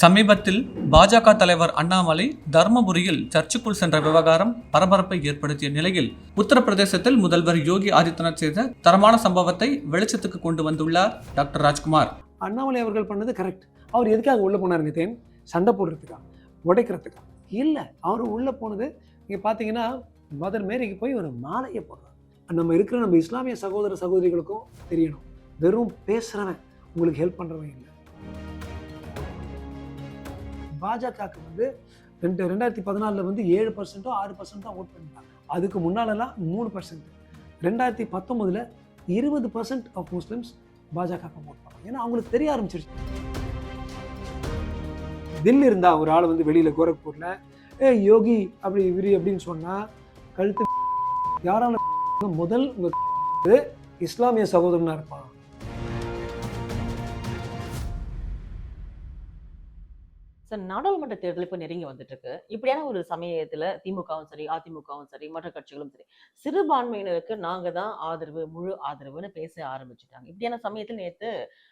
சமீபத்தில் பாஜக தலைவர் அண்ணாமலை தர்மபுரியில் சர்ச்சுக்குள் சென்ற விவகாரம் பரபரப்பை ஏற்படுத்திய நிலையில் உத்தரப்பிரதேசத்தில் முதல்வர் யோகி ஆதித்யநாத் செய்த தரமான சம்பவத்தை வெளிச்சத்துக்கு கொண்டு வந்துள்ளார் டாக்டர் ராஜ்குமார். அண்ணாமலை அவர்கள் பண்ணது கரெக்ட் அவர் எதுக்காக உள்ளே போனாருங்க தேன்? சண்டை போடுறதுக்கா? உடைக்கிறதுக்கா? இல்லை அவர் உள்ளே போனது நீங்கள் பார்த்தீங்கன்னா மதர் மேரிக்கு போய் ஒரு மாலையை போடுறார். நம்ம இருக்கிற நம்ம இஸ்லாமிய சகோதர சகோதரிகளுக்கும் தெரியணும். வெறும் பேசுகிறவன் உங்களுக்கு ஹெல்ப் பண்ணுறவன் இல்லை. பாஜகவுக்கு வந்து ரெண்டு ரெண்டாயிரத்தி பதினாலில் வந்து ஏழு பர்சன்ட்டோ ஆறு பர்சன்ட்டோ ஓட் பண்ணிட்டாங்க. அதுக்கு முன்னாலெல்லாம் மூணு பர்சன்ட் ரெண்டாயிரத்தி பத்தொம்போதில் இருபது பர்சன்ட் ஆஃப் முஸ்லிம்ஸ் பாஜகவுக்கு ஓட் பண்ணாங்க. ஏன்னா அவங்களுக்கு தெரிய ஆரம்பிச்சிருச்சு. தில் இருந்தால் ஒரு ஆள் வந்து வெளியில் கோரக்பூரில் ஏ யோகி அப்படி இவரி அப்படின்னு சொன்னால் கழுத்து யாரால முதல் உங்க இஸ்லாமிய சகோதரனாக இருப்பான். சார் நாடாளுமன்ற தேர்தல் இப்போ நெருங்கி வந்துட்டு இருக்கு இப்படியான ஒரு சமயத்துல திமுகவும் சரி அதிமுகவும் சரி மற்ற கட்சிகளும் சரி சிறுபான்மையினருக்கு நாங்க தான் ஆதரவு முழு ஆதரவுன்னு பேச ஆரம்பிச்சுட்டாங்க. இப்படியான சமயத்தில் நேற்று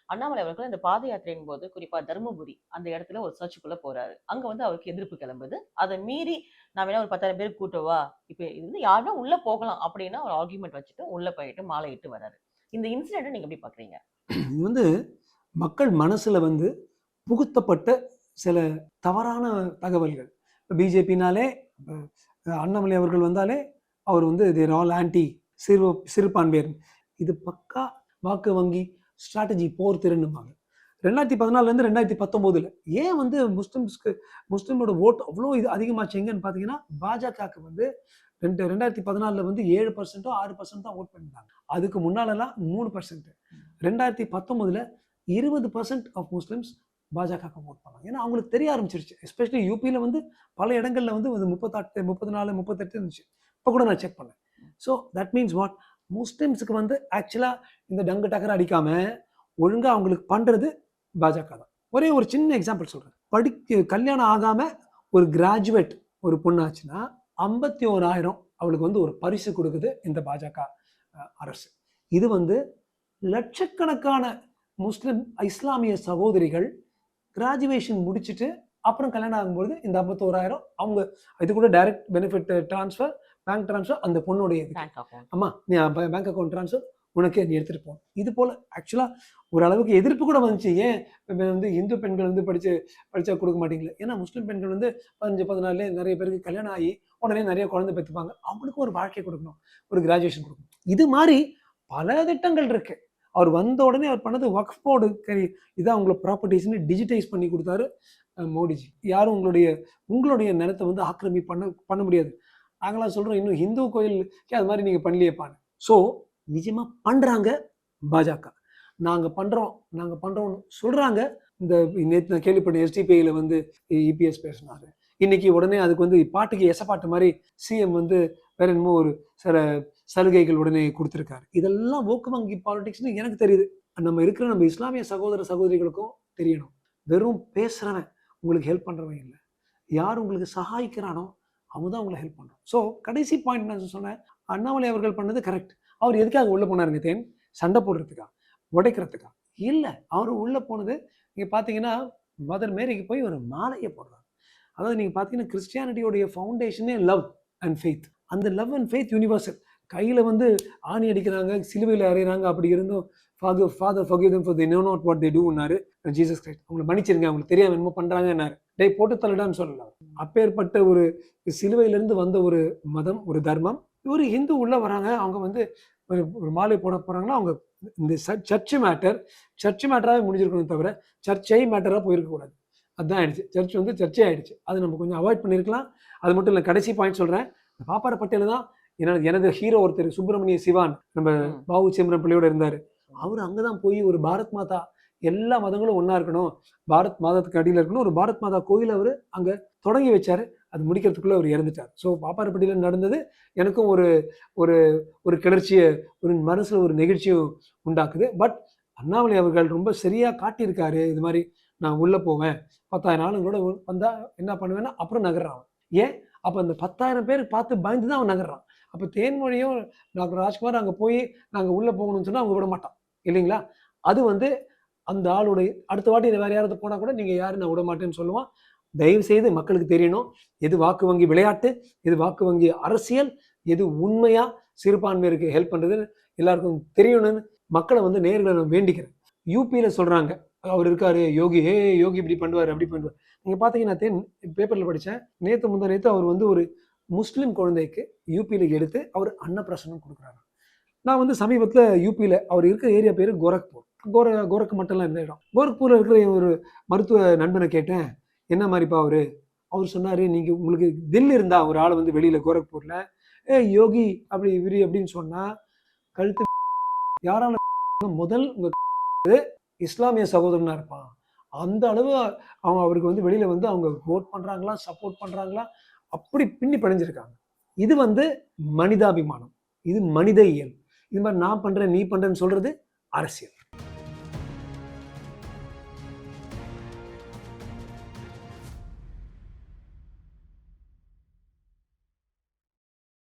அண்ணாமலை அவர்கள் இந்த பாத யாத்திரையின் போது குறிப்பா தருமபுரி அந்த இடத்துல ஒரு சர்ச்சுக்குள்ள போறாரு. அங்க வந்து அவருக்கு எதிர்ப்பு கிளம்புது. அதை மீறி நான் வேணா ஒரு பத்தாயிரம் பேர் கூட்டவா இப்போ இது வந்து யாருன்னா உள்ள போகலாம் அப்படின்னா ஒரு ஆர்குமெண்ட் வச்சுட்டு உள்ள போயிட்டு மாலை இட்டு வராரு. இந்த இன்சிடென்ட் நீங்க எப்படி பாக்குறீங்க? இது வந்து மக்கள் மனசுல வந்து புகுத்தப்பட்ட சில தவறான தகவல்கள். இப்போ பிஜேபினாலே அண்ணாமலை அவர்கள் வந்தாலே அவர் வந்து தேர் ஆல் ஆன்டி சிறு சிறுபான்மையர் இது பக்கா வாக்கு வங்கி ஸ்ட்ராட்டஜி போர் திறனுமாங்க ரெண்டாயிரத்தி பதினாலுலேருந்து ரெண்டாயிரத்தி பத்தொம்போதில் ஏன் வந்து முஸ்லிம்ஸ்க்கு முஸ்லீமோட ஓட் அவ்வளோ இது அதிகமாச்சு எங்கன்னு பார்த்தீங்கன்னா பாஜகவுக்கு வந்து ரெண்டு ரெண்டாயிரத்தி பதினாலில் வந்து ஏழு பர்சன்ட்டோ ஆறு பர்சன்ட் தான் ஓட் பண்ணிட்டாங்க அதுக்கு முன்னாலெல்லாம் மூணு பர்சன்ட் ரெண்டாயிரத்தி பத்தொம்போதில் இருபது பர்சன்ட் ஆஃப் முஸ்லிம்ஸ் பாஜகவுக்கு ஓட் பண்ணாங்க ஏன்னா அவங்களுக்கு தெரிய ஆரம்பிச்சிருச்சு. எஸ்பெஷலி யூபியில் வந்து பல இடங்களில் வந்து வந்து முப்பத்தாட்டு முப்பத்தி நாலு முப்பத்தெட்டு இருந்துச்சு. இப்போ கூட நான் செக் பண்ணேன். ஸோ தட் மீன்ஸ் வாட் முஸ்லிம்ஸுக்கு வந்து ஆக்சுவலாக இந்த டங்கு டக்கர் அடிக்காமல் ஒழுங்காக அவங்களுக்கு பண்ணுறது பாஜக தான். ஒரே ஒரு சின்ன எக்ஸாம்பிள் சொல்கிறேன் படிக்க கல்யாணம் ஆகாமல் ஒரு கிராஜுவேட் ஒரு பொண்ணாச்சுன்னா ஐம்பத்தி ஓராயிரம் அவளுக்கு வந்து ஒரு பரிசு கொடுக்குது இந்த பாஜக அரசு. இது வந்து லட்சக்கணக்கான முஸ்லிம் இஸ்லாமிய சகோதரிகள் கிராஜுவேஷன் முடிச்சுட்டு அப்புறம் கல்யாணம் ஆகும்போது இந்த ஐம்பத்தோராயிரம் அவங்க இது கூட direct benefit transfer bank transfer அந்த பொண்ணுடைய அம்மா நீ பேங்க் அக்கௌண்ட் ட்ரான்ஸ்ஃபர் உனக்கு நீ எடுத்துகிட்டு போகணும் இது போல் ஆக்சுவலாக ஒரு அளவுக்கு எதிர்ப்பு கூட வந்துச்சு. ஏன்? இப்ப வந்து இந்து பெண்கள் வந்து படித்து படித்தா கொடுக்க மாட்டீங்களா? ஏன்னா முஸ்லீம் பெண்கள் வந்து பதினஞ்சு பதினாலே நிறைய பேருக்கு கல்யாணம் ஆகி உடனே நிறைய குழந்தை பெற்றுப்பாங்க. அவங்களுக்கும் ஒரு வாழ்க்கை கொடுக்கணும். ஒரு கிராஜுவேஷன் கொடுக்கணும். இது மாதிரி பல திட்டங்கள் இருக்கு. அவர் வந்த உடனே அவர் பண்ணது ஒர்க் போர்டு கரி இதான் உங்களை ப்ராப்பர்ட்டிஸ்னு டிஜிட்டைஸ் பண்ணி கொடுத்தாரு மோடிஜி. யாரும் உங்களுடைய உங்களுடைய நிலத்தை வந்து ஆக்கிரமி பண்ண பண்ண முடியாது. நாங்களாம் சொல்கிறோம் இன்னும் ஹிந்து கோயிலுக்கே அது மாதிரி நீங்கள் பண்ணலையேப்பான்னு. ஸோ நிஜமாக பண்ணுறாங்க பாஜக. நாங்கள் பண்ணுறோம் நாங்கள் பண்ணுறோம்னு சொல்கிறாங்க இந்த நேற்று நான் கேள்விப்பட்ட எஸ்டிபிஐயில் வந்து இபிஎஸ் பேசினாரு. இன்னைக்கு உடனே அதுக்கு வந்து பாட்டுக்கு எசப்பாட்டு மாதிரி சிஎம் வந்து வேற என்னமோ ஒரு சில சலுகைகள் உடனே கொடுத்துருக்காரு. இதெல்லாம் ஓக்கு வங்கி பாலிடிக்ஸ்னு எனக்கு தெரியுது. நம்ம இருக்கிற நம்ம இஸ்லாமிய சகோதர சகோதரிகளுக்கும் தெரியணும். வெறும் பேசுகிறவன் உங்களுக்கு ஹெல்ப் பண்ணுறவன் இல்லை. யார் உங்களுக்கு சகாய்க்கிறானோ அவங்க தான் உங்களை ஹெல்ப் பண்ணுறோம் ஸோ கடைசி பாயிண்ட் நான் சொன்னேன். அண்ணாமலை அவர்கள் பண்ணது கரெக்ட் அவர் எதுக்காக உள்ளே போனாருங்க தேன்? சண்டை போடுறதுக்கா? உடைக்கிறதுக்கா? இல்லை அவர் உள்ளே போனது நீங்கள் பார்த்தீங்கன்னா மதர் மேரிக்கு போய் ஒரு மாலையை போடுறாரு. அதாவது நீங்கள் பார்த்தீங்கன்னா கிறிஸ்டியானிட்டியோடைய ஃபவுண்டேஷனே லவ் அண்ட் ஃபெய்த் அந்த லவ் அண்ட் ஃபெய்த் யூனிவர்சல் கையில் வந்து ஆணி அடிக்கிறாங்க சிலுவையில் அறையிறாங்க அப்படி இருந்தும் father father forgive them for the know not what they டூன்னாரு Jesus Christ அவங்களை மன்னிச்சிருங்க அவங்களுக்கு தெரியாம என்னமோ பண்ணுறாங்கன்னாரு டே போட்டு தள்ளடான்னு சொல்லலாம் அப்பேற்பட்ட ஒரு சிலுவையிலேருந்து வந்த ஒரு மதம் ஒரு தர்மம் ஒரு ஹிந்து உள்ளே வராங்க அவங்க வந்து ஒரு ஒரு மாலை போட போகிறாங்கன்னா அவங்க இந்த சர்ச் மேட்டர் சர்ச் மேட்டராகவே முடிஞ்சிருக்கணும் தவிர சர்ச்சை மேட்டராக போயிருக்கக்கூடாது அதுதான் ஆயிடுச்சு. சர்ச் வந்து சர்ச்சே ஆயிடுச்சு. அதை நம்ம கொஞ்சம் அவாய்ட் பண்ணியிருக்கலாம் அது மட்டும் இல்லை கடைசி பாயிண்ட் சொல்கிறேன் இந்த பாப்பார பட்டேல் தான் எனது எனது ஹீரோ ஒருத்தர் சுப்பிரமணிய சிவான் நம்ம. பாபு சிம்ரன் பிள்ளையோட இருந்தாரு. அவர் அங்கதான் போய் ஒரு பாரத் மாதா எல்லா மதங்களும் ஒண்ணா இருக்கணும். பாரத் மாதத்துக்கு அடியில் இருக்கணும். ஒரு பாரத் மாதா கோயில் அவர் அங்க தொடங்கி வச்சாரு. அது முடிக்கிறதுக்குள்ள அவர் இறந்துட்டார். ஸோ பாப்பாரப்பட்டியில் நடந்தது எனக்கும் ஒரு ஒரு ஒரு கிளர்ச்சியை ஒரு மனசுல ஒரு நெகிழ்ச்சியும் உண்டாக்குது. பட் அண்ணாமலை அவர்கள் ரொம்ப சரியா காட்டியிருக்காரு. இது மாதிரி நான் உள்ள போவேன். பத்தாயிரம் ஆளுங்களோட உ- வந்தா என்ன பண்ணுவேன்னா அப்புறம் நகர்றான். ஏன்? அப்போ அந்த பத்தாயிரம் பேர் பார்த்து பயந்து தான் அவன் நகர்றான். அப்போ தேன்மொழியும் டாக்டர் ராஜ்குமார் அங்கே போய் நாங்கள் உள்ளே போகணும்னு சொன்னால் அவங்க விட மாட்டான். இல்லைங்களா? அது வந்து அந்த ஆளுடைய அடுத்த வாட்டி வேறு யாராவது போனால் கூட நீங்கள் யாரும் நான் விட மாட்டேன்னு சொல்லுவான். தயவு செய்து மக்களுக்கு தெரியணும். எது வாக்கு வங்கி விளையாட்டு எது வாக்கு வங்கி அரசியல் எது உண்மையாக சிறுபான்மையருக்கு ஹெல்ப் பண்ணுறதுன்னு எல்லாருக்கும் தெரியணும்னு மக்களை வந்து நேர்களை வேண்டிக்கிறேன். யூபியில் சொல்கிறாங்க அவர் இருக்காரு யோகி ஏ யோகி இப்படி பண்ணுவார் அப்படி பண்ணுவார் நீங்கள் பார்த்தீங்கன்னா தென் பேப்பரில் படித்தேன் நேற்று முந்தா நேற்று அவர் வந்து ஒரு முஸ்லீம் குழந்தைக்கு யூபியில் எடுத்து அவர் அன்னப்பிரசனம் கொடுக்குறாரு. நான் வந்து சமீபத்தில் யூபியில் அவர் இருக்கிற ஏரியா பேர் கோரக்பூர். கோர கோரக் மட்டும்லாம் இருந்த இடம். கோரக்பூரில் இருக்கிற ஒரு மருத்துவ நண்பனை கேட்டேன். என்ன மாதிரிப்பா அவர்? அவர் சொன்னார் நீங்கள் உங்களுக்கு தில் இருந்தா ஒரு ஆள் வந்து வெளியில் கோரக்பூரில். ஏ யோகி அப்படி இவரு அப்படின்னு சொன்னால் கழுத்து யாரால முதல் உங்கள் இஸ்லாமிய சகோதரனாக இருப்பான். அந்த அளவு அவங்க அவருக்கு வந்து வெளியில் வந்து அவங்க ஓட் பண்ணுறாங்களா சப்போர்ட் பண்ணுறாங்களா அப்படி பின்னி பிணைஞ்சிருக்காங்க. இது வந்து மனிதாபிமானம். இது மனித இயல். இது மாதிரி நான் பண்ணுறேன் நீ பண்ணுறேன்னு சொல்கிறது அரசியல்.